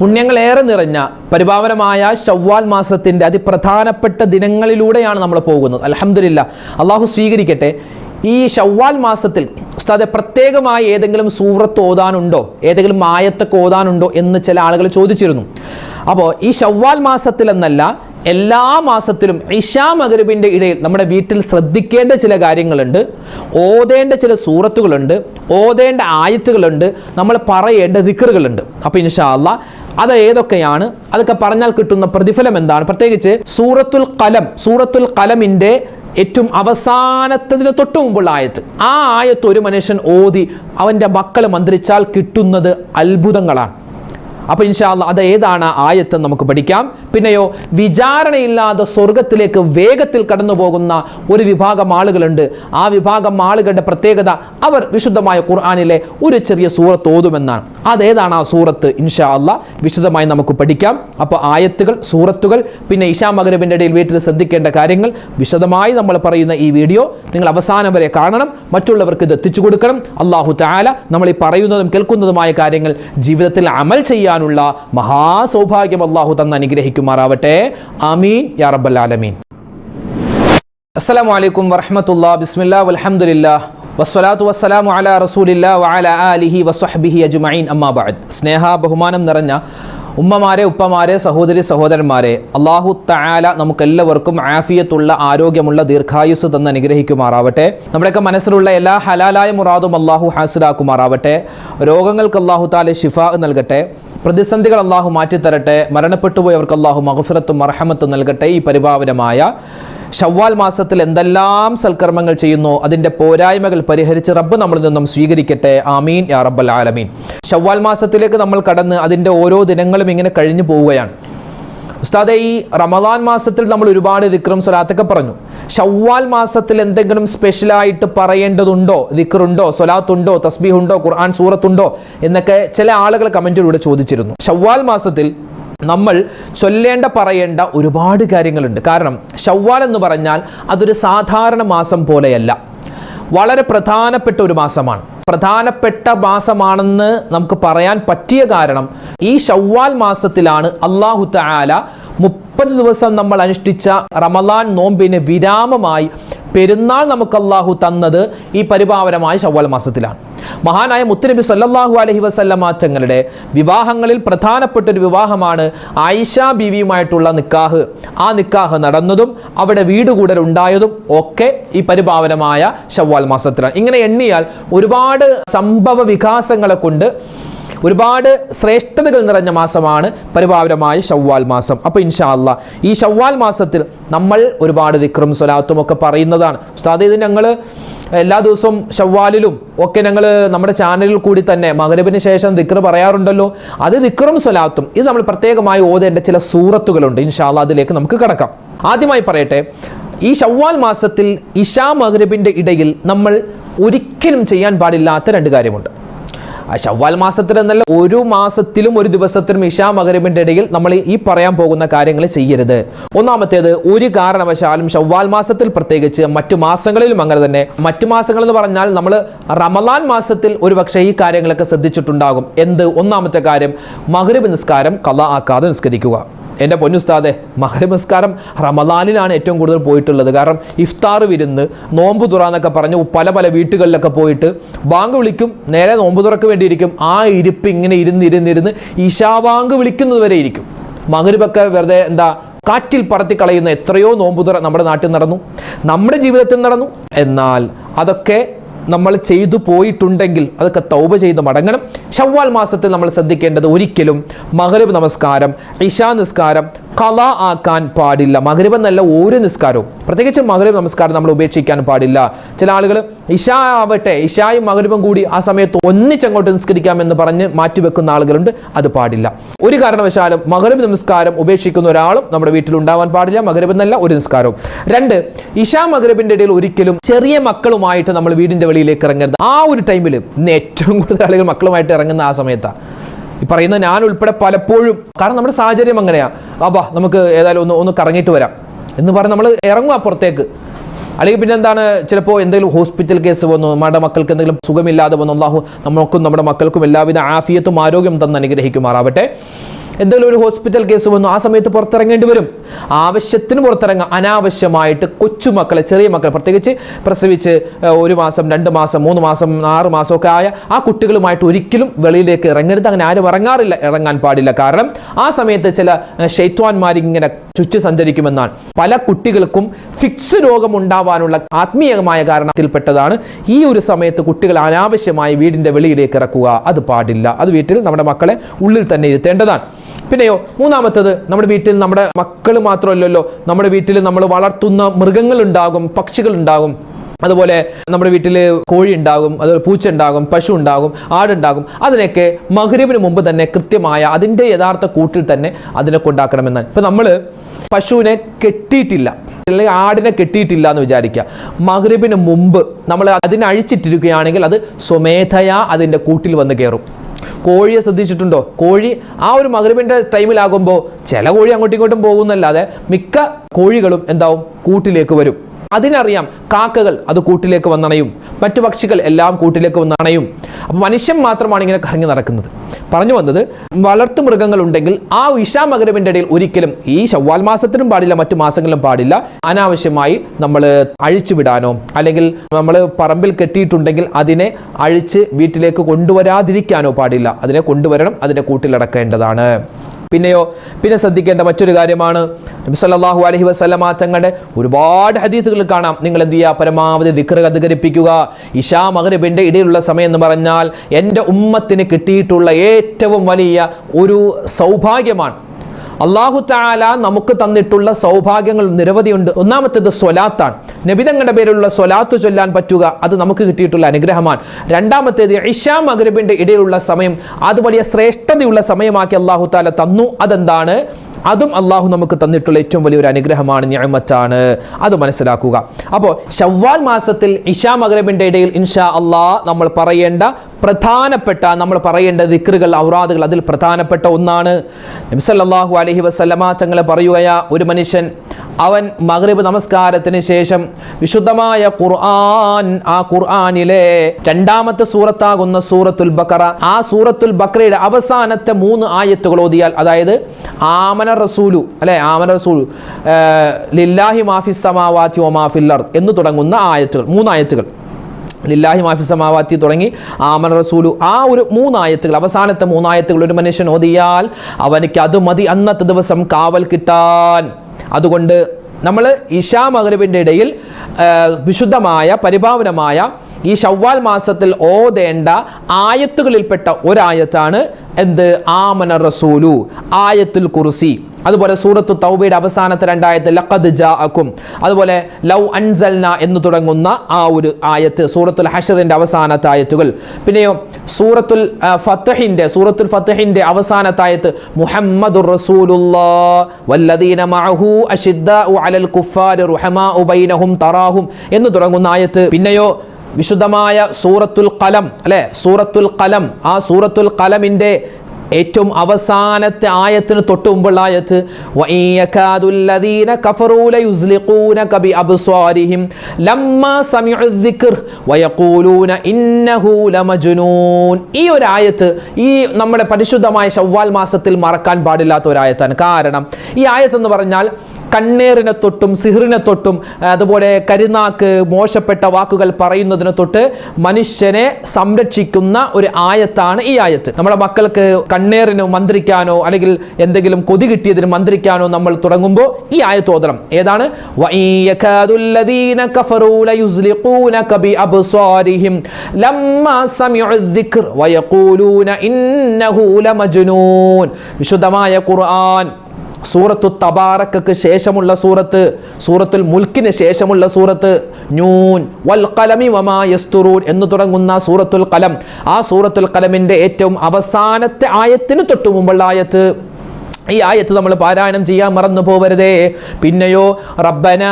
പുണ്യങ്ങളേറെ നിറഞ്ഞ പരിപാവനമായ ഷവ്വാൽ മാസത്തിന്റെ അതിപ്രധാനപ്പെട്ട ദിനങ്ങളിലൂടെയാണ് നമ്മൾ പോകുന്നത്. അലഹമില്ല അള്ളാഹു സ്വീകരിക്കട്ടെ. ഈ ഷവ്വാൽ മാസത്തിൽ ഉസ്താദെ പ്രത്യേകമായി ഏതെങ്കിലും സൂറത്ത് ഓതാനുണ്ടോ? ഏതെങ്കിലും ആയത്തൊക്കെ ഓതാനുണ്ടോ എന്ന് ചില ആളുകൾ ചോദിച്ചിരുന്നു. അപ്പോൾ ഈ ഷവ്വാൽ മാസത്തിൽ എന്നല്ല എല്ലാ മാസത്തിലും ഇഷാ മകരുവിന്റെ ഇടയിൽ നമ്മുടെ വീട്ടിൽ ശ്രദ്ധിക്കേണ്ട ചില കാര്യങ്ങളുണ്ട്. ഓതേണ്ട ചില സൂറത്തുകളുണ്ട്. ഓതേണ്ട ആയത്തുകളുണ്ട്. നമ്മൾ പറയേണ്ട ദിക്കറുകളുണ്ട് അപ്പോൾ ഇൻഷാ അല്ലാ അത് ഏതൊക്കെയാണ് അതൊക്കെ പറഞ്ഞാൽ കിട്ടുന്ന പ്രതിഫലം എന്താണ്? പ്രത്യേകിച്ച് സൂറത്തുൽ കലം സൂറത്തുൽ കലമിന്റെ ഏറ്റവും അവസാനത്തതിന് തൊട്ട് മുമ്പുള്ള ആയത്ത്. ആ ആയത്ത് ഒരു മനുഷ്യൻ ഓതി അവന്റെ മക്കളെ മന്ത്രിച്ചാൽ കിട്ടുന്നത് അത്ഭുതങ്ങളാണ്. അപ്പോൾ ഇൻഷാല്ല അത് ഏതാണ് ആയത്ത് നമുക്ക് പഠിക്കാം. പിന്നെയോ വിചാരണയില്ലാതെ സ്വർഗത്തിലേക്ക് വേഗത്തിൽ കടന്നു പോകുന്ന ഒരു വിഭാഗം ആളുകളുണ്ട്. ആ വിഭാഗം ആളുകളുടെ പ്രത്യേകത അവർ വിശുദ്ധമായ ഖുർആാനിലെ ഒരു ചെറിയ സൂറത്ത് ഓതുമെന്നാണ്. അതേതാണ് ആ സൂറത്ത്? ഇൻഷാ അല്ല വിശദമായി നമുക്ക് പഠിക്കാം. അപ്പോൾ ആയത്തുകൾ സൂറത്തുകൾ പിന്നെ ഇഷാ മകരബിന്റെ ഇടയിൽ വീട്ടിൽ ശ്രദ്ധിക്കേണ്ട കാര്യങ്ങൾ വിശദമായി നമ്മൾ പറയുന്ന ഈ വീഡിയോ നിങ്ങൾ അവസാനം വരെ കാണണം. മറ്റുള്ളവർക്ക് ഇത് എത്തിച്ചു കൊടുക്കണം. അള്ളാഹു ചാല നമ്മൾ ഈ പറയുന്നതും കേൾക്കുന്നതുമായ കാര്യങ്ങൾ ജീവിതത്തിൽ അമൽ ചെയ്യാനുള്ള മഹാസൗഭാഗ്യം അള്ളാഹു തന്ന് അനുഗ്രഹിക്കുമാറാവട്ടെ. ആമീൻ. യാ റബ്ബൽ ആലമീൻ. അസ്സലാമു അലൈക്കും വറഹമത്തുള്ള. ബിസ്മില്ലാ. വൽഹംദുലില്ലാ. വസ്വലാത്തു വസ്സലാമു അലാ റസൂലില്ല വഅല ആലിഹി വസ്വഹ്ബിഹി അജ്മഈൻ. അമ്മാ ബഅദ്. സ്നേഹ ബഹുമാനം നിറഞ്ഞ ഉമ്മമാരെ ഉപ്പമാരെ സഹോദരി സഹോദരന്മാരെ അള്ളാഹു തആല നമുക്കെല്ലാവർക്കും ആഫിയത്തുള്ള ആരോഗ്യമുള്ള ദീർഘായുസ് തന്ന് അനുഗ്രഹിക്കുമാറാവട്ടെ. നമ്മുടെയൊക്കെ മനസ്സിലുള്ള എല്ലാ ഹലാലായ മുറാദും അള്ളാഹു ഹാസിലാക്കുമാറാവട്ടെ. രോഗങ്ങൾക്ക് അള്ളാഹു താല ഷിഫ നൽകട്ടെ. പ്രതിസന്ധികൾ അള്ളാഹു മാറ്റിത്തരട്ടെ. മരണപ്പെട്ടുപോയവർക്ക് അള്ളാഹു മഹഫിറത്തും മർഹമത്തും നൽകട്ടെ. ഈ പരിപാവനമായ ഷവ്വാൽ മാസത്തിൽ എന്തെല്ലാം സൽക്കർമ്മങ്ങൾ ചെയ്യുന്നു അതിന്റെ പോരായ്മകൾ പരിഹരിച്ച് റബ്ബ് നമ്മളിൽ നിന്നും സ്വീകരിക്കട്ടെ. ആമീൻ. യാ റബ്ബൽ ആലമീൻ. ഷവ്വാൽ മാസത്തിലേക്ക് നമ്മൾ കടന്ന് അതിന്റെ ഓരോ ദിനങ്ങളും ഇങ്ങനെ കഴിഞ്ഞു പോവുകയാണ്. ഉസ്താദെ ഈ റമദാൻ മാസത്തിൽ നമ്മൾ ഒരുപാട് ദിക്റും സ്വലാത്തൊക്കെ പറഞ്ഞു. ഷവ്വാൽ മാസത്തിൽ എന്തെങ്കിലും സ്പെഷ്യലായിട്ട് പറയേണ്ടതുണ്ടോ? ദിക്റുണ്ടോ? സ്വലാത്തുണ്ടോ? തസ്ബീഹുണ്ടോ? ഖുർആൻ സൂറത്തുണ്ടോ? എന്നൊക്കെ ചില ആളുകൾ കമന്റിലൂടെ ചോദിച്ചിരുന്നു. ഷവ്വാൽ മാസത്തിൽ നമ്മൾ ചൊല്ലേണ്ട പറയേണ്ട ഒരുപാട് കാര്യങ്ങളുണ്ട്. കാരണം ഷവ്വാൽ എന്ന് പറഞ്ഞാൽ അതൊരു സാധാരണ മാസം പോലെയല്ല. വളരെ പ്രധാനപ്പെട്ട ഒരു മാസമാണ്. പ്രധാനപ്പെട്ട മാസമാണെന്ന് നമുക്ക് പറയാൻ പറ്റിയ കാരണം ഈ ഷവ്വാൽ മാസത്തിലാണ് അള്ളാഹു തആല മുപ്പത് ദിവസം നമ്മൾ അനുഷ്ഠിച്ച റമദാൻ നോമ്പിന് വിരാമമായി പെരുന്നാൾ നമുക്ക് അള്ളാഹു തന്നത് ഈ പരിപാവനമായ ഷവ്വാൽ മാസത്തിലാണ്. മഹാനായ മുത്തുനബി സല്ലാഹു അലഹി വസല്ലമ തങ്ങളുടെ വിവാഹങ്ങളിൽ പ്രധാനപ്പെട്ട ഒരു വിവാഹമാണ് ആയിഷ ബീവിയുമായിട്ടുള്ള നിക്കാഹ്. ആ നിക്കാഹ് നടന്നതും അവിടെ വീട് കൂടൽ ഉണ്ടായതും ഒക്കെ ഈ പരിപാവനമായ ഷവ്വാൽ മാസത്തിലാണ്. ഇങ്ങനെ എണ്ണിയാൽ ഒരുപാട് സംഭവ വികാസങ്ങളെ കൊണ്ട് ഒരുപാട് ശ്രേഷ്ഠതകൾ നിറഞ്ഞ മാസമാണ് പരിപാവനമായ ഷവ്വാൽ മാസം. അപ്പോൾ ഇൻഷാ അല്ലാ ഈ ഷവ്വാൽ മാസത്തിൽ നമ്മൾ ഒരുപാട് വിക്രം സ്വലാത്തും ഒക്കെ പറയുന്നതാണ്. ഉസ്താദ് ഇത് ഞങ്ങൾ എല്ലാ ദിവസവും ഷവ്വാലിലും ഒക്കെ ഞങ്ങൾ നമ്മുടെ ചാനലിൽ കൂടി തന്നെ മകരവിന് ശേഷം ദിക്ർ പറയാറുണ്ടല്ലോ. അത് ദിക്റും സ്വലാത്തും. ഇത് നമ്മൾ പ്രത്യേകമായി ഓതേണ്ട ചില സൂറത്തുകളുണ്ട്. ഇൻഷാല്ല അതിലേക്ക് നമുക്ക് കിടക്കാം. ആദ്യമായി പറയട്ടെ ഈ ഷവ്വാൽ മാസത്തിൽ ഇഷാ മഹ്രബിന്റെ ഇടയിൽ നമ്മൾ ഒരിക്കലും ചെയ്യാൻ പാടില്ലാത്ത രണ്ട് കാര്യമുണ്ട്. ആ ഷവ്വാൽ മാസത്തിൽ എന്നല്ല ഒരു മാസത്തിലും ഒരു ദിവസത്തിലും ഇഷാ മകരമിന്റെ ഇടയിൽ നമ്മൾ ഈ പറയാൻ പോകുന്ന കാര്യങ്ങൾ ചെയ്യരുത്. ഒന്നാമത്തേത് ഒരു കാരണവശാലും ഷവ്വാൽ മാസത്തിൽ പ്രത്യേകിച്ച് മറ്റു മാസങ്ങളിലും അങ്ങനെ തന്നെ. മറ്റു മാസങ്ങൾ എന്ന് പറഞ്ഞാൽ നമ്മൾ റമലാൻ മാസത്തിൽ ഒരുപക്ഷെ ഈ കാര്യങ്ങളൊക്കെ ശ്രദ്ധിച്ചിട്ടുണ്ടാകും. എന്ത്? ഒന്നാമത്തെ കാര്യം മകരബ് നിസ്കാരം കല ആക്കാതെ നിസ്കരിക്കുക. എന്റെ പൊന്നുസ്താദെ മഹരമസ്കാരം റമദാനിലാണ് ഏറ്റവും കൂടുതൽ പോയിട്ടുള്ളത്. കാരണം ഇഫ്താർ വിരുന്ന് നോമ്പ് തുറ എന്നൊക്കെ പറഞ്ഞ് പല പല വീട്ടുകളിലൊക്കെ പോയിട്ട് ബാങ്ക് വിളിക്കും നേരെ നോമ്പ് തുറക്ക് വേണ്ടിയിരിക്കും. ആ ഇരിപ്പ് ഇങ്ങനെ ഇരുന്ന് ഇരുന്നിരുന്ന് ഇഷാബാങ്ക് വിളിക്കുന്നത് വരെ ഇരിക്കും. മകരുപൊക്കെ വെറുതെ എന്താ കാറ്റിൽ പറത്തി കളയുന്ന എത്രയോ നോമ്പുതുറ നമ്മുടെ നാട്ടിൽ നടന്നു. നമ്മുടെ ജീവിതത്തിൽ നടന്നു. എന്നാൽ അതൊക്കെ നമ്മൾ ചെയ്തു പോയിട്ടുണ്ടെങ്കിൽ അതൊക്കെ തൗബ ചെയ്ത് മടങ്ങണം. ഷവ്വാൽ മാസത്തിൽ നമ്മൾ ശ്രദ്ധിക്കേണ്ടത് ഒരിക്കലും മഹരബ് നമസ്കാരം ഇഷാ നിസ്കാരം കല ആക്കാൻ പാടില്ല. മകരബ് എന്നല്ല ഒരു നിസ്കാരവും. പ്രത്യേകിച്ച് മകരവ് നമസ്കാരം നമ്മൾ ഉപേക്ഷിക്കാൻ പാടില്ല. ചില ആളുകൾ ഇഷ ആവട്ടെ ഇഷായും മകരവും കൂടി ആ സമയത്ത് ഒന്നിച്ചങ്ങോട്ട് നിസ്കരിക്കാമെന്ന് പറഞ്ഞ് മാറ്റിവെക്കുന്ന ആളുകളുണ്ട്. അത് പാടില്ല. ഒരു കാരണവശാലും മകരവ് നമസ്കാരം ഉപേക്ഷിക്കുന്ന ഒരാളും നമ്മുടെ വീട്ടിൽ ഉണ്ടാവാൻ പാടില്ല. മകരവ് എന്നല്ല ഒരു നിസ്കാരവും. രണ്ട് ഇഷാ മകരബിന്റെ ഇടയിൽ ഒരിക്കലും ചെറിയ മക്കളുമായിട്ട് നമ്മൾ വീടിന്റെ വെളിയിലേക്ക് ഇറങ്ങരുത്. ആ ഒരു ടൈമിൽ ഇന്ന് ഏറ്റവും കൂടുതൽ ആളുകൾ മക്കളുമായിട്ട് ഇറങ്ങുന്ന ആ സമയത്താണ് ഈ പറയുന്ന ഞാൻ ഉൾപ്പെടെ പലപ്പോഴും കാരണം നമ്മുടെ സാഹചര്യം അങ്ങനെയാ. അപ്പാ നമുക്ക് ഏതായാലും ഒന്ന് ഒന്ന് കറങ്ങിയിട്ട് വരാം. എന്ന് പറഞ്ഞ് നമ്മൾ ഇറങ്ങുക പുറത്തേക്ക്. അല്ലെങ്കിൽ പിന്നെ എന്താണ് ചിലപ്പോൾ എന്തെങ്കിലും ഹോസ്പിറ്റൽ കേസ് വന്നു നമ്മുടെ മക്കൾക്ക് എന്തെങ്കിലും സുഖമില്ലാതെ വന്നു അള്ളാഹു നമുക്കും നമ്മുടെ മക്കൾക്കും എല്ലാവിധ ആഫിയത്തും ആരോഗ്യം തന്ന് അനുഗ്രഹിക്കുമാറാവട്ടെ. എന്തെങ്കിലും ഒരു ഹോസ്പിറ്റൽ കേസ് വന്നു. ആ സമയത്ത് പുറത്തിറങ്ങേണ്ടി വരും. ആവശ്യത്തിന് പുറത്തിറങ്ങാം. അനാവശ്യമായിട്ട് കൊച്ചുമക്കളെ ചെറിയ മക്കളെ പ്രത്യേകിച്ച് പ്രസവിച്ച് ഒരു മാസം രണ്ട് മാസം മൂന്ന് മാസം ആറ് മാസമൊക്കെ ആയ ആ കുട്ടികളുമായിട്ട് ഒരിക്കലും വെളിയിലേക്ക് ഇറങ്ങരുത്. അങ്ങനെ ആരും ഇറങ്ങാറില്ല ഇറങ്ങാൻ പാടില്ല. കാരണം ആ സമയത്ത് ചില ഷെയ്ത്വാന്മാരിങ്ങനെ ചുറ്റി സഞ്ചരിക്കുമെന്നാണ്. പല കുട്ടികൾക്കും ഫിക്സ് രോഗം ഉണ്ടാവാനുള്ള ആത്മീയമായ കാരണത്തിൽപ്പെട്ടതാണ് ഈ ഒരു സമയത്ത് കുട്ടികൾ അനാവശ്യമായി വീടിന്റെ വെളിയിലേക്ക് ഇറക്കുക. അത് പാടില്ല. അത് വീട്ടിൽ നമ്മുടെ മക്കളെ ഉള്ളിൽ തന്നെ ഇരുത്തേണ്ടതാണ്. പിന്നെയോ മൂന്നാമത്തത് നമ്മുടെ വീട്ടിൽ നമ്മുടെ മക്കൾ മാത്രമല്ലല്ലോ നമ്മുടെ വീട്ടിൽ നമ്മൾ വളർത്തുന്ന മൃഗങ്ങൾ ഉണ്ടാകും പക്ഷികൾ ഉണ്ടാകും അതുപോലെ നമ്മുടെ വീട്ടിൽ കോഴി ഉണ്ടാകും അതുപോലെ പൂച്ച ഉണ്ടാകും പശു ഉണ്ടാകും ആടുണ്ടാകും. അതിനൊക്കെ മകരവിന് മുമ്പ് തന്നെ കൃത്യമായ അതിന്റെ യഥാർത്ഥ കൂട്ടിൽ തന്നെ അതിനെ കൊണ്ടാക്കണമെന്നാണ്. ഇപ്പം നമ്മൾ പശുവിനെ കെട്ടിയിട്ടില്ല അല്ലെങ്കിൽ ആടിനെ കെട്ടിയിട്ടില്ല എന്ന് വിചാരിക്കുക. മകരവിന് മുമ്പ് നമ്മൾ അതിനെ അഴിച്ചിട്ടിരിക്കുകയാണെങ്കിൽ അത് സ്വമേധയാ അതിന്റെ കൂട്ടിൽ വന്ന് കയറും. കോഴിയെ ശ്രദ്ധിച്ചിട്ടുണ്ടോ? കോഴി ആ ഒരു മകരവിന്റെ ടൈമിലാകുമ്പോൾ ചില കോഴി അങ്ങോട്ടും ഇങ്ങോട്ടും പോകുന്നല്ലാതെ മിക്ക കോഴികളും എന്താവും? കൂട്ടിലേക്ക് വരും. അതിനറിയാം കാക്കകൾ അത് കൂട്ടിലേക്ക് വന്നണയും മറ്റു പക്ഷികൾ എല്ലാം കൂട്ടിലേക്ക് വന്നണയും. അപ്പം മനുഷ്യൻ മാത്രമാണ് ഇങ്ങനെ കറങ്ങി നടക്കുന്നത്. പറഞ്ഞു വന്നത് വളർത്തു മൃഗങ്ങൾ ഉണ്ടെങ്കിൽ ആ ഉഷാ മകരവിന്റെ ഇടയിൽ ഒരിക്കലും ഈ ശവ്വാൽ മാസത്തിനും പാടില്ല മറ്റു മാസങ്ങളിലും പാടില്ല. അനാവശ്യമായി നമ്മൾ അഴിച്ചു വിടാനോ അല്ലെങ്കിൽ നമ്മൾ പറമ്പിൽ കെട്ടിയിട്ടുണ്ടെങ്കിൽ അതിനെ അഴിച്ച് വീട്ടിലേക്ക് കൊണ്ടുവരാതിരിക്കാനോ പാടില്ല. അതിനെ കൊണ്ടുവരണം അതിനെ കൂട്ടിലടക്കേണ്ടതാണ്. പിന്നെയോ പിന്നെ ശ്രദ്ധിക്കേണ്ട മറ്റൊരു കാര്യമാണ് നബി സല്ലല്ലാഹു അലൈഹി വസല്ലമ തങ്ങളുടെ ഒരുപാട് ഹദീസുകൾ കാണാം. നിങ്ങൾ എന്ത് ചെയ്യുക? പരമാവധി ദിക്ർ അധികരിപ്പിക്കുക. ഇഷാ മഗ്രിബിന്റെ ഇടയിലുള്ള സമയം എന്ന് പറഞ്ഞാൽ എന്റെ ഉമ്മത്തിന് കിട്ടിയിട്ടുള്ള ഏറ്റവും വലിയ ഒരു സൗഭാഗ്യമാണ്. അള്ളാഹു താല നമുക്ക് തന്നിട്ടുള്ള സൗഭാഗ്യങ്ങൾ നിരവധിയുണ്ട് ഒന്നാമത്തേത് സ്വലാത്താണ്. നബിതങ്ങളുടെ പേരിലുള്ള സ്വലാത്ത് ചൊല്ലാൻ പറ്റുക അത് നമുക്ക് കിട്ടിയിട്ടുള്ള അനുഗ്രഹമാണ്. രണ്ടാമത്തേത് ഇഷാ മഗ്രബിന്റെ ഇടയിലുള്ള സമയം അത് വലിയ ശ്രേഷ്ഠതയുള്ള സമയമാക്കി അള്ളാഹു താല തന്നു. അതെന്താണ്? അതും അള്ളാഹു നമുക്ക് തന്നിട്ടുള്ള ഏറ്റവും വലിയൊരു അനുഗ്രഹമാണ് ഞാമത്താണ് അത് മനസ്സിലാക്കുക. അപ്പോൾ ഷവ്വാൽ മാസത്തിൽ ഇഷാ മകരബിന്റെ ഇടയിൽ ഇൻഷാ അള്ളാഹ് നമ്മൾ പറയേണ്ട പ്രധാനപ്പെട്ട നമ്മൾ പറയേണ്ട ദിക്റുകൾ ഔറാദുകൾ അതിൽ പ്രധാനപ്പെട്ട ഒന്നാണ്. നബ്സല്ലാഹു അലഹി വസ്ലമ തങ്ങളെ പറയുകയാ ഒരു മനുഷ്യൻ അവൻ മഗ്രിബ് നമസ്കാരത്തിന് ശേഷം വിശുദ്ധമായ ഖുർആൻ ആ ഖുർആനിലെ രണ്ടാമത്തെ സൂറത്താകുന്ന സൂറത്തുൽ ബക്കറ ആ സൂറത്തുൽ ബക്കറയുടെ അവസാനത്തെ മൂന്ന് ആയത്തുകൾ ഓതിയാൽ അതായത് ആമന റസൂലു അല്ലെ? ആമന റസൂലു ലില്ലാഹി മാഫി സമാവാത്തി ഒ മാഫില്ലർ എന്ന് തുടങ്ങുന്ന ആയത്തുകൾ മൂന്ന് ആയത്തുകൾ. ലില്ലാഹി മാഫി സമാവാത്തി തുടങ്ങി ആമൻ റസൂലു ആ ഒരു മൂന്നായത്തുകൾ അവസാനത്തെ മൂന്നായത്തുകൾ ഒരു മനുഷ്യൻ ഓതിയാൽ അവനിക്ക് അത് മതി അന്നത്തെ ദിവസം കാവൽ കിട്ടാൻ. അതുകൊണ്ട് നമ്മൾ ഇഷാ മകരവിന്റെ ഇടയിൽ വിശുദ്ധമായ പരിഭാവനമായ ഈ ഷവ്വാൽ മാസത്തിൽ ഓതേണ്ട ആയത്തുകളിൽപ്പെട്ട ഒരായത്താണ് എന്ത്? ആമന റസൂലു ആയത്തുൽ കുർസി. അതുപോലെ സൂറത്തു തൗബയുടെ അവസാനത്തെ രണ്ടായത്ത് ലഖദ് ജാഅക്കും. അതുപോലെ ലൗ അൻസൽന എന്ന് തുടങ്ങുന്ന ആ ഒരു ആയത്ത് സൂറത്തുൽ ഹഷറിന്റെ അവസാനത്തെ ആയത്തുകൾ. പിന്നെയോ സൂറത്തുൽ ഫത്തഹിന്റെ സൂറത്തുൽ ഫത്തഹിന്റെ അവസാനത്തെ ആയത്ത് മുഹമ്മദുർ വല്ലദീന മഅഹു അഷിദ്ദാഉ അലൽ കുഫാർ റുഹമാ ബൈനഹും തറാഹും എന്ന് തുടങ്ങുന്ന ആയത്ത്. പിന്നെയോ വിശുദ്ധമായ സൂറത്തുൽ കലം അല്ലെ? സൂറത്തുൽ കലം ആ സൂറത്തുൽ കലമിന്റെ ഏറ്റവും അവസാനത്തെ ആയത്തിന് തൊട്ട് മുമ്പുള്ള ആയത്ത് ഈ ഒരു ആയത്ത് ഈ നമ്മുടെ പരിശുദ്ധമായ ശവ്വാൽ മാസത്തിൽ മറക്കാൻ പാടില്ലാത്ത ഒരു ആയത്താണ്. കാരണം ഈ ആയത്ത് എന്ന് പറഞ്ഞാൽ കണ്ണേറിനെ തൊട്ടും സിഹിറിനെ തൊട്ടും അതുപോലെ കരുനാക്ക് മോശപ്പെട്ട വാക്കുകൾ പറയുന്നതിനെ തൊട്ട് മനുഷ്യനെ സംരക്ഷിക്കുന്ന ഒരു ആയത്താണ് ഈ ആയത്ത്. നമ്മുടെ മക്കൾക്ക് കണ്ണേറിന് മന്ത്രിക്കാനോ അല്ലെങ്കിൽ എന്തെങ്കിലും കൊതി കിട്ടിയതിന് മന്ത്രിക്കാനോ നമ്മൾ തുടങ്ങുമ്പോൾ ഈ ആയത്ത് ഓതണം. ഏതാണ്? വിശുദ്ധമായ ഖുർആൻ സൂറത്തു തബാറക്കക്ക് ശേഷമുള്ള സൂറത്ത് സൂറത്തുൽ മുൽക്കിന് ശേഷമുള്ള സൂറത്ത് ന്യൂൻ വൽ കലമി വമാ യസ്തുറൂൻ എന്ന് തുടങ്ങുന്ന സൂറത്തുൽ കലം ആ സൂറത്തുൽ കലമിന്റെ ഏറ്റവും അവസാനത്തെ ആയത്തിന് തൊട്ടു മുമ്പുള്ള ആയത്ത് ഈ ആയത്ത് നമ്മൾ പാരായണം ചെയ്യാൻ മറന്നു പോവരുതേ. പിന്നെയോ റബ്ബന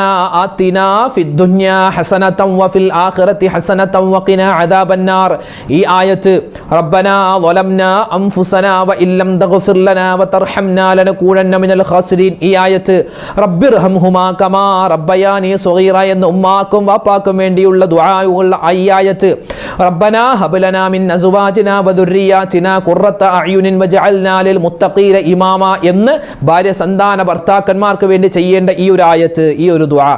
ആത്തിന ഫിദ്ദുന്യ ഹസനതം വഫിൽ ആഖിറതി ഹസനതം വഖിന അദാബന്നാർ. ഈ ആയത്ത് റബ്ബന ളലംന അൻഫുസന വഇല്ലം തഗ്ഫിർ ലനാ വതർഹംനാ ലനകൂനന്ന മിനൽ ഖാസിരീൻ. ഈ ആയത്ത് റബ്ബിർഹംഹുമാ കമാ റബ്ബയാനി സ്വഗീറ എന്ന ഉമ്മാക്കും വാപ്പാക്കും വേണ്ടിയുള്ള ദുആയുള്ള ഈ ആയത്ത് റബ്ബന ഹബ് ലനാ മിൻ അസ്വാജിനാ വദുർരിയാതിനാ ഖുർറത അഅ്യുനിൻ വജഅൽനാ ലിൽ മുത്തഖീന ഇമാമ എന്ന് ഭാര്യ സന്താന ഭർത്താക്കന്മാർക്ക് വേണ്ടി ചെയ്യേണ്ട ഈ ഒരു ആയത്ത് ഈ ഒരു ദ്വാ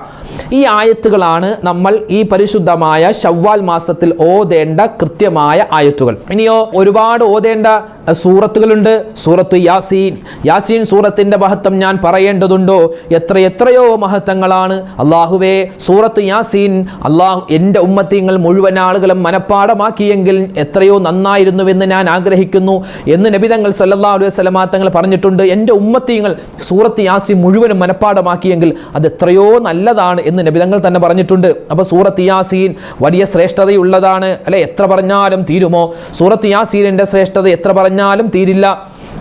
ഈ ആയത്തുകളാണ് നമ്മൾ ഈ പരിശുദ്ധമായ ഷവ്വാൽ മാസത്തിൽ ഓതേണ്ട കൃത്യമായ ആയത്തുകൾ. ഇനിയോ ഒരുപാട് ഓതേണ്ട സൂറത്തുകളുണ്ട്. സൂറത്ത് യാസീൻ. യാസീൻ സൂറത്തിന്റെ മഹത്വം ഞാൻ പറയേണ്ടതുണ്ടോ? എത്ര എത്രയോ മഹത്വങ്ങളാണ്. അള്ളാഹുവേ സൂറത്ത് യാസീൻ അള്ളാഹു എന്റെ ഉമ്മത്തിങ്ങൾ മുഴുവൻ ആളുകളും മനഃപ്പാടമാക്കിയെങ്കിൽ എത്രയോ നന്നായിരുന്നുവെന്ന് ഞാൻ ആഗ്രഹിക്കുന്നു. എന്ന് നബിതങ്ങൾ സല്ലാ അലൈഹി സ്വലമാ തങ്ങൾ പറഞ്ഞിട്ടുണ്ട്. എന്റെ ഉമ്മത്തിങ്ങൾ സൂറത്ത് യാസീൻ മുഴുവനും മനഃപ്പാടമാക്കിയെങ്കിൽ അത് എത്രയോ നല്ലതാണ് എന്ന് നബിതങ്ങൾ തന്നെ പറഞ്ഞിട്ടുണ്ട്. അപ്പോൾ സൂറത്ത് യാസീൻ വലിയ ശ്രേഷ്ഠതയുള്ളതാണ്. അല്ലെ എത്ര പറഞ്ഞാലും തീരുമോ? സൂറത്ത് യാസീനിന്റെ ശ്രേഷ്ഠത എത്ര പറഞ്ഞാലും തീരില്ല.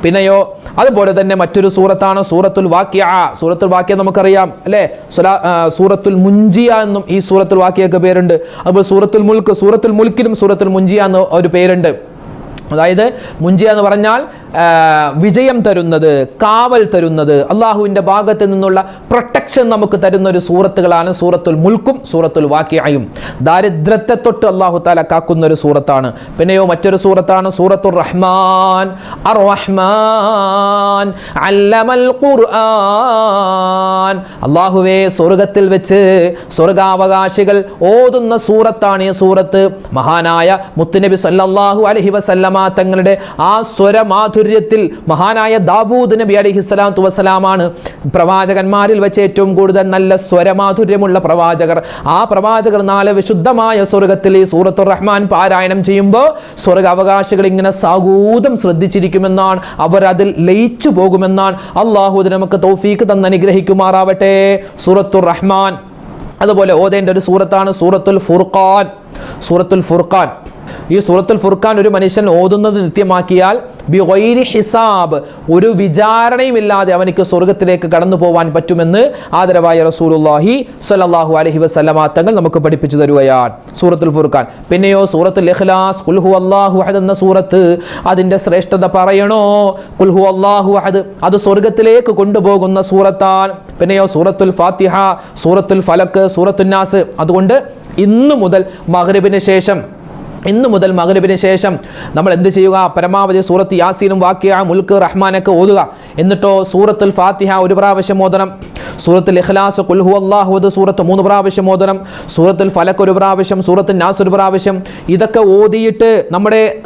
പിന്നെയോ അതുപോലെ തന്നെ മറ്റൊരു സൂറത്താണ് സൂറത്തുൽ വാക്യ. സൂറത്തുൽ വാക്യ നമുക്കറിയാം അല്ലേ? സൂറത്തുൽ മുഞ്ചിയ എന്നും ഈ സൂറത്തുൽ വാക്യൊക്കെ പേരുണ്ട്. അതുപോലെ സൂറത്തുൽ മുൽക്ക് സൂറത്തുൽ മുൽക്കിനും സൂറത്തുൽ മുഞ്ചിയ എന്ന ഒരു പേരുണ്ട്. അതായത് മുഞ്ചിയ എന്ന് പറഞ്ഞാൽ വിജയം തരുന്നത് കാവൽ തരുന്നത് അള്ളാഹുവിന്റെ ഭാഗത്ത് നിന്നുള്ള പ്രൊട്ടക്ഷൻ നമുക്ക് തരുന്ന ഒരു സൂറത്തുകളാണ് സൂറത്തുൽ മുൽക്കും സൂറത്തുൽ വാക്യായും ദാരിദ്ര്യത്തെ തൊട്ട് അള്ളാഹു താല കാക്കുന്ന ഒരു സൂറത്താണ്. പിന്നെയോ മറ്റൊരു സൂറത്താണ് സൂറത്തുൽ റഹ്മാൻ. അർ റഹ്മാൻ അല്ലമൽ ഖുർആൻ. അള്ളാഹുവേ സ്വർഗത്തിൽ വെച്ച് സ്വർഗാവകാശികൾ ഓതുന്ന സൂറത്താണ് ഈ സൂറത്ത്. മഹാനായ മുത്തുനബി സല്ലാഹു അലഹി വസല്ലമ തങ്ങളുടെ ആ സ്വരമാധുര്യത്തിൽ മഹാനായ ദാവൂദ് നബി അലൈഹി സ്വലാത്തു വസ്സലാമാണ്. പ്രവാചകന്മാരിൽ വെച്ച് ഏറ്റവും കൂടുതൽ നല്ല സ്വരമാധുര്യമുള്ള പ്രവാചകർ. ആ പ്രവാചകർ നാളെ വിശുദ്ധമായ സ്വർഗത്തിൽ ഈ സൂറത്തു റഹ്മാൻ പാരായണം ചെയ്യുമ്പോൾ സ്വർഗ അവകാശികൾ ഇങ്ങനെ സാഗൂതം ശ്രദ്ധിച്ചിരിക്കുമെന്നാണ്. അവർ അതിൽ ലയിച്ചു പോകുമെന്നാണ്. അള്ളാഹു ഇത് നമുക്ക് തൗഫീക്ക് തന്നനുഗ്രഹിക്കുമാറാവട്ടെ സൂറത്തുർ റഹ്മാൻ. അതുപോലെ ഓതേണ്ട ഒരു സൂറത്താണ് സൂറത്തുൽ ഫുർഖാൻ. സൂറത്തുൽ ഫുർഖാൻ. ഈ സൂറത്തുൽ ഫുർഖാൻ ഒരു മനുഷ്യൻ ഓതുന്നത് നിത്യമാക്കിയാൽ ബി ഗൈരി ഹിസാബ് ഒരു വിചാരണയുമില്ലാതെ അവനിക്ക് സ്വർഗത്തിലേക്ക് കടന്നു പോവാൻ പറ്റുമെന്ന് ആദരവായ റസൂലുള്ളാഹി സ്വല്ലല്ലാഹു അലൈഹി വസല്ലമ തങ്ങൾ നമുക്ക് പഠിപ്പിച്ചു തരുകയാണ് സൂറത്തുൽ ഫുർഖാൻ. പിന്നെയോ സൂറത്തുൽ ഇഖ്ലാസ് കുൽഹു അല്ലാഹു അഹദ് എന്ന സൂറത്ത് അതിന്റെ ശ്രേഷ്ഠത പറയണോ? കുൽഹു അല്ലാഹു അഹദ് അത് സ്വർഗത്തിലേക്ക് കൊണ്ടുപോകുന്ന സൂറത്താൻ പിന്നെയോ സൂറത്തുൽ ഫാത്തിഹ സൂറത്തുൽ ഫലക്ക് സൂറത്തുന്നാസ് അതുകൊണ്ട് ഇന്നു മുതൽ മഗ്രിബിന് ശേഷം ഇന്നു മുതൽ മകരവിന് ശേഷം നമ്മൾ എന്ത് ചെയ്യുക? പരമാവധി സൂറത്ത് യാസീനും വാക്യ മുൽക്ക് റഹ്മാനൊക്കെ ഓതുക. എന്നിട്ടോ സൂറത്തുൽ ഫാത്തിഹ ഒരു പ്രാവശ്യം ഓതണം. സൂറത്തുൽ ഇഖ്ലാസ് കുൽഹു അള്ളാഹുദ് സൂറത്ത് മൂന്ന് പ്രാവശ്യം ഓതണം. സൂറത്തിൽ ഫലക്ക് ഒരു പ്രാവശ്യം സൂറത്തിൽ നാസ് ഒരു പ്രാവശ്യം. ഇതൊക്കെ ഓതിയിട്ട് നമ്മുടെ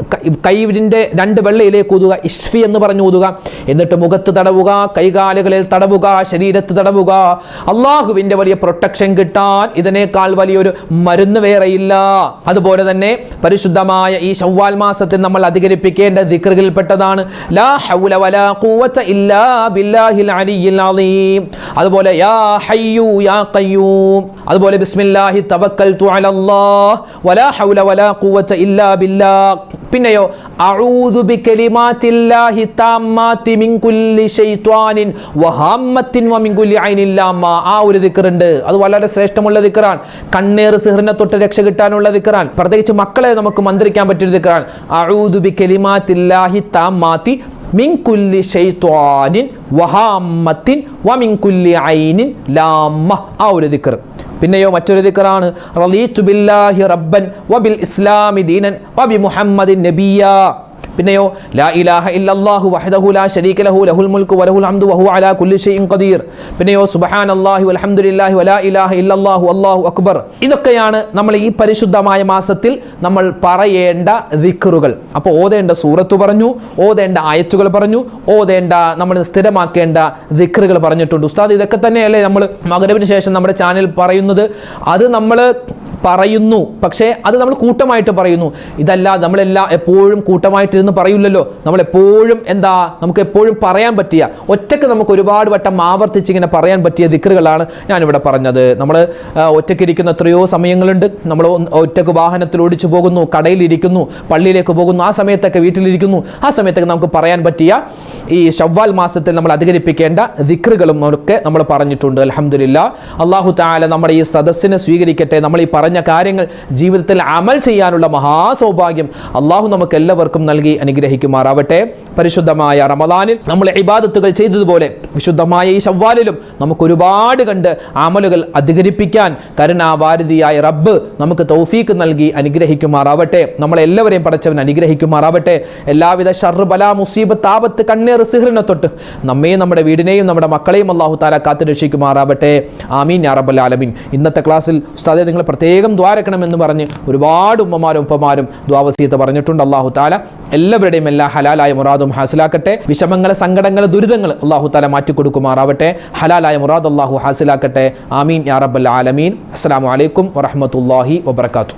കൈവിന്റെ രണ്ട് വെള്ളയിലേക്ക് ഊതുക ഇഷ്ഫി എന്ന് പറഞ്ഞു ഊതുക എന്നിട്ട് മുഖത്ത് തടവുക കൈകാലുകളിൽ തടവുക ശരീരത്ത് തടവുക. അള്ളാഹുവിന്റെ വലിയ പ്രൊട്ടക്ഷൻ കിട്ടാൻ ഇതിനേക്കാൾ വലിയൊരു മരുന്ന് വേറെയില്ല. അതുപോലെ തന്നെ പരിശുദ്ധമായ ഈ ശവ്വാൽ മാസത്തിൽ നമ്മൾ അധികരിപ്പിക്കേണ്ട ദിക്റുകളിൽപ്പെട്ടതാണ്. ലാ അതുപോലെ യാ ഹയ്യു യാ ഖയ്യൂം. അതുപോലെ ബിസ്മില്ലാഹി തവക്കൽതു അലല്ലാഹ് വലാ ഹൗല വലാ ഖുവത ഇല്ലാ ബില്ലാഹ്. പിന്നെയോ അഊദു ബികലിമാത്തില്ലാഹി താമ്മാതി മിൻ കുല്ലി ശൈത്വാനിൻ വഹമ്മത്തിൻ വമിൻ കുല്ലി ഐനിൻ ലാമ്മ ആ ഒരു ദിക്റുണ്ട്. അത് വളരെ ശ്രേഷ്ഠമുള്ള ദിക്റാണ്. കണ്ണേർ സിഹറിനെ തൊട്ട് രക്ഷ കിട്ടാനുള്ള ദിക്റാണ്. പ്രത്യേകിച്ച് മക്കളെ നമുക്ക് മന്ത്രിക്കാൻ പറ്റിയ ദിക്റാണ്. അഊദു ബികലിമാത്തില്ലാഹി താമ്മാതി മിൻ ഷെയ്ത്വാനിൻ വഹാമത്തിൻ വമിൻകുല്ലി വമിൻ കുല്ലി ഐനിൻ ലാമ്മ. ആ ഒരു ദിക്കർ പിന്നെയോ മറ്റൊരു ദിക്കറാണ് റളീതു ബില്ലാഹി റബ്ബൻ വബിൽ ഇസ്ലാമി ദീനൻ വബി മുഹമ്മദിൻ നബിയ്യ. പിന്നെയോ ലാ ഇലാഹ ഇല്ലല്ലാഹു വഹ്ദഹു ലാ ശരീക ലഹു ലഹുൽ മുൽക്കു വലഹുൽ ഹംദു വഹു അലാ കുല്ലി ഷൈഇൻ ഖദീർ. പിന്നെയോ സുബ്ഹാനല്ലാഹി വൽഹംദുലില്ലാഹി വലാ ഇലാഹ ഇല്ലല്ലാഹു അല്ലാഹു അക്ബർ. ഇതൊക്കെയാണ് നമ്മൾ ഈ പരിശുദ്ധമായ മാസത്തിൽ നമ്മൾ പറയേണ്ട ദിക്റുകൾ. അപ്പോൾ ഓതേണ്ട സൂറത്ത് പറഞ്ഞു ഓതേണ്ട ആയത്തുകൾ പറഞ്ഞു ഓതേണ്ട നമ്മൾ സ്ഥിരമാക്കേണ്ട ദിക്റുകൾ പറഞ്ഞിട്ടുണ്ട്. ഉസ്താദ് ഇതൊക്കെ തന്നെയല്ലേ നമ്മൾ മകരവിന് ശേഷം നമ്മുടെ ചാനൽ പറയുന്നത്? അത് നമ്മൾ പറയുന്നു പക്ഷേ അത് നമ്മൾ കൂട്ടമായിട്ട് പറയുന്നു. ഇതല്ല നമ്മളെല്ലാം എപ്പോഴും കൂട്ടമായിട്ടിരുന്ന് എന്ന് പറയില്ലല്ലോ. നമ്മളെപ്പോഴും എന്താ നമുക്ക് എപ്പോഴും പറയാൻ പറ്റിയ ഒറ്റയ്ക്ക് നമുക്ക് ഒരുപാട് വട്ടം ആവർത്തിച്ച് ഇങ്ങനെ പറയാൻ പറ്റിയ ദിക്കറുകളാണ് ഞാനിവിടെ പറഞ്ഞത്. നമ്മൾ ഒറ്റയ്ക്ക് ഇരിക്കുന്ന എത്രയോ സമയങ്ങളുണ്ട്. നമ്മൾ ഒറ്റയ്ക്ക് വാഹനത്തിൽ ഓടിച്ചു പോകുന്നു കടയിലിരിക്കുന്നു പള്ളിയിലേക്ക് പോകുന്നു ആ സമയത്തൊക്കെ വീട്ടിലിരിക്കുന്നു. ആ സമയത്തൊക്കെ നമുക്ക് പറയാൻ പറ്റിയ ഈ ഷവ്വാൽ മാസത്തിൽ നമ്മൾ അധികരിപ്പിക്കേണ്ട ദിക്കറുകളും ഒക്കെ നമ്മൾ പറഞ്ഞിട്ടുണ്ട്. അലഹമില്ല അള്ളാഹു താല നമ്മുടെ ഈ സദസ്സിനെ സ്വീകരിക്കട്ടെ. നമ്മൾ ഈ പറഞ്ഞ കാര്യങ്ങൾ ജീവിതത്തിൽ അമൽ ചെയ്യാനുള്ള മഹാസൗഭാഗ്യം അള്ളാഹു നമുക്ക് എല്ലാവർക്കും നൽകി. അനുഗ്രഹിക്കുമാറാവട്ടെ. പരിശുദ്ധമായ റമദാനിൽ നമ്മൾ ഇബാദത്തുകൾ ചെയ്തതുപോലെ വിശുദ്ധമായ ഈ ഷവ്വാലിലും നമുക്ക് ഒരുപാട് കണ്ട് അമലുകൾ അധികരിപ്പിക്കാൻ കരുണാവാരതിയായ റബ്ബ് നമുക്ക് തൗഫീക്ക് നൽകി അനുഗ്രഹിക്കുമാറാവട്ടെ. നമ്മളെല്ലാവരെയും പടച്ചവൻ അനുഗ്രഹിക്കുമാറാവട്ടെ. എല്ലാവിധ ഷർറ് ബല മുസീബത്ത് താപത്ത് കണ്ണേർ സിഹ്റിനെ തൊട്ട് നമ്മയും നമ്മുടെ വീടിനെയും നമ്മുടെ മക്കളെയും അള്ളാഹു താല കാത്തു രക്ഷിക്കുമാറാവട്ടെ ആമീൻ അറബൽ ആലമീൻ. ഇന്നത്തെ ക്ലാസ്സിൽ ഉസ്താദെ നിങ്ങൾ പ്രത്യേകം ദ്വാരക്കണമെന്ന് പറഞ്ഞ് ഒരുപാട് ഉമ്മമാരും ഉപ്പമാരും ദ്വാവസീയത്ത് പറഞ്ഞിട്ടുണ്ട് അള്ളാഹു താല എല്ലാവരുടെയും എല്ലാ ഹലാലായ മുറാദും ഹാസിലാക്കട്ടെ. വിഷമങ്ങൾ സങ്കടങ്ങൾ ദുരിതങ്ങൾ അള്ളാഹു താല മാറ്റിക്കൊടുക്കുമാറാവട്ടെ. ഹലാലായ മുറാദ് അള്ളാഹു ഹാസിലാക്കട്ടെ. ആമീൻ യാ റബ്ബൽ ആലമീൻ. അസ്സലാമു അലൈക്കും വറഹ്മത്തുള്ളാഹി വബർക്കാത്തു